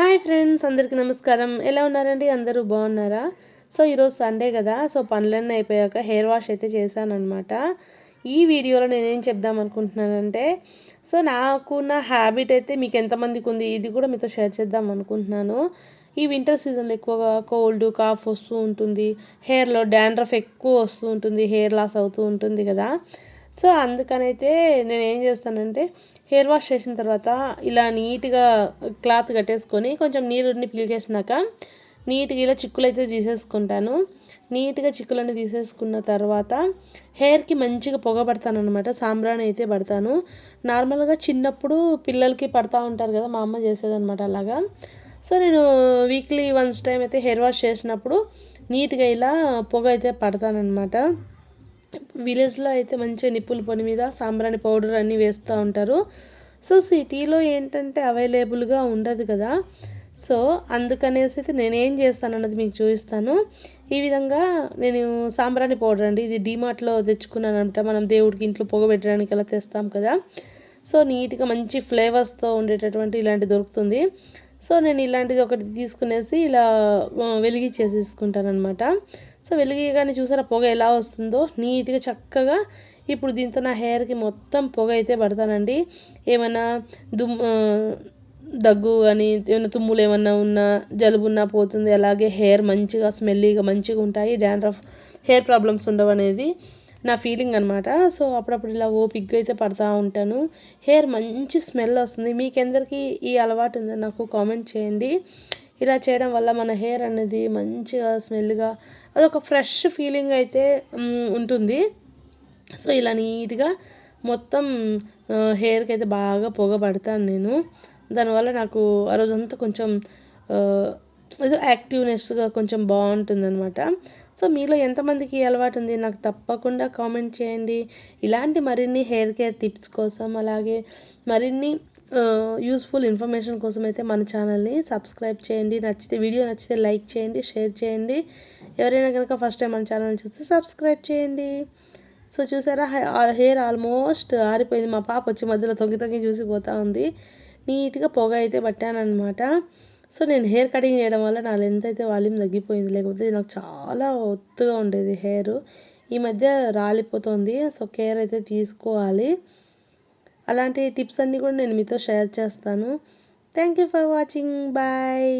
Hi friends అందరికీ నమస్కారం. ఎలా ఉన్నారండి? అందరూ బాగున్నారా? సో ఈరోజు సండే కదా సో పనులన్నీ అయిపోయాక హెయిర్ వాష్ అయితే చేశాను అనమాట ఈ వీడియోలో నేనేం చెప్దాం అనుకుంటున్నానంటే సో నాకు నా హ్యాబిట్ అయితే మీకు ఎంతమందికి ఉంది ఇది కూడా మీతో షేర్ చేద్దాం అనుకుంటున్నాను. ఈ వింటర్ సీజన్లో ఎక్కువగా కోల్డ్ కాఫ్ వస్తూ ఉంటుంది హెయిర్లో డాండ్రఫ్ ఎక్కువ వస్తూ ఉంటుంది హెయిర్ లాస్ అవుతూ ఉంటుంది కదా. సో అందుకనైతే నేను ఏం చేస్తానంటే హెయిర్ వాష్ చేసిన తర్వాత ఇలా నీట్గా క్లాత్ కట్టేసుకొని కొంచెం నీరుని పీల్చేసినాక నీట్గా ఇలా చిక్కులు అయితే తీసేసుకుంటాను. నీట్గా చిక్కులన్నీ తీసేసుకున్న తర్వాత హెయిర్కి మంచిగా పొగ పడతాను అనమాట సాంబ్రాణి అయితే పడతాను. నార్మల్గా చిన్నప్పుడు పిల్లలకి పడతా ఉంటారు కదా మా అమ్మ చేసేదనమాట అలాగా. సో నేను వీక్లీ వన్స్ టైం అయితే హెయిర్ వాష్ చేసినప్పుడు నీట్గా ఇలా పొగ అయితే పడతానమాట విలేజ్లో అయితే మంచిగా నిప్పుల పొని మీద సాంబ్రాణి పౌడర్ అన్నీ వేస్తూ ఉంటారు. సో సిటీలో ఏంటంటే అవైలబుల్గా ఉండదు కదా. సో అందుకనేసి అయితే నేనేం చేస్తాను అన్నది మీకు చూపిస్తాను. ఈ విధంగా నేను సాంబ్రాణి పౌడర్ అండి ఇది డీమార్ట్లో తెచ్చుకున్నాను అనమాట మనం దేవుడికి ఇంట్లో పొగ పెట్టడానికి అలా తెస్తాం కదా. సో నీట్గా మంచి ఫ్లేవర్స్తో ఉండేటటువంటి ఇలాంటి దొరుకుతుంది. సో నేను ఇలాంటిది ఒకటి తీసుకునేసి ఇలా వెలిగించేసేసుకుంటాను అనమాట సో వెలిగగానే చూసారా? పొగ ఎలా వస్తుందో? నీట్గా చక్కగా. ఇప్పుడు దీంతో నా హెయిర్కి మొత్తం పొగ అయితే పడతానండి. ఏమైనా దుమ్ దగ్గు కానీ ఏమైనా తుమ్ములు ఏమన్నా ఉన్నా జలుబు ఉన్నా పోతుంది అలాగే హెయిర్ మంచిగా స్మెల్లీగా మంచిగా ఉంటాయి. డాండ్రఫ్ హెయిర్ ప్రాబ్లమ్స్ ఉండవు అనేది నా ఫీలింగ్ అనమాట సో అప్పుడప్పుడు ఇలా ఓపిక్గా అయితే పడతా ఉంటాను. హెయిర్ మంచి స్మెల్ వస్తుంది. మీకెందరికీ ఈ అలవాటు ఉందని నాకు కామెంట్ చేయండి. ఇలా చేయడం వల్ల మన హెయిర్ అనేది మంచిగా స్మెల్గా అదొక ఫ్రెష్ ఫీలింగ్ అయితే ఉంటుంది. సో ఇలా నీట్గా మొత్తం హెయిర్కి అయితే బాగా పొగ పడతాను నేను. దానివల్ల నాకు ఆ రోజంతా కొంచెం ఏదో యాక్టివ్నెస్గా కొంచెం బాగుంటుంది అనమాట సో మీలో ఎంతమందికి అలవాటు ఉంది? నాకు తప్పకుండా కామెంట్ చేయండి. ఇలాంటి మరిన్ని హెయిర్ కేర్ టిప్స్ కోసం అలాగే మరిన్ని యూస్ఫుల్ ఇన్ఫర్మేషన్ కోసం అయితే మన ఛానల్ని సబ్స్క్రైబ్ చేయండి. నచ్చితే వీడియో నచ్చితే లైక్ చేయండి షేర్ చేయండి. ఎవరైనా కనుక ఫస్ట్ టైం మన ఛానల్ చూస్తే సబ్స్క్రైబ్ చేయండి. సో చూసారా హెయిర్ ఆల్మోస్ట్ ఆరిపోయింది. మా పాప వచ్చి మధ్యలో తొంగి తొంగి చూసిపోతూ ఉంది. నీట్గా పొగ అయితే పట్టానమాట సో నేను హెయిర్ కటింగ్ చేయడం వల్ల నా లెంత్ అయితే వాల్యూమ్ తగ్గిపోయింది. లేకపోతే నాకు చాలా ఒత్తుగా ఉండేది హెయిర్ ఈ మధ్య రాలిపోతుంది. సో కేర్ అయితే తీసుకోవాలి. అలాంటి టిప్స్ అన్నీ కూడా నేను మీతో షేర్ చేస్తాను. Thank you for watching. Bye.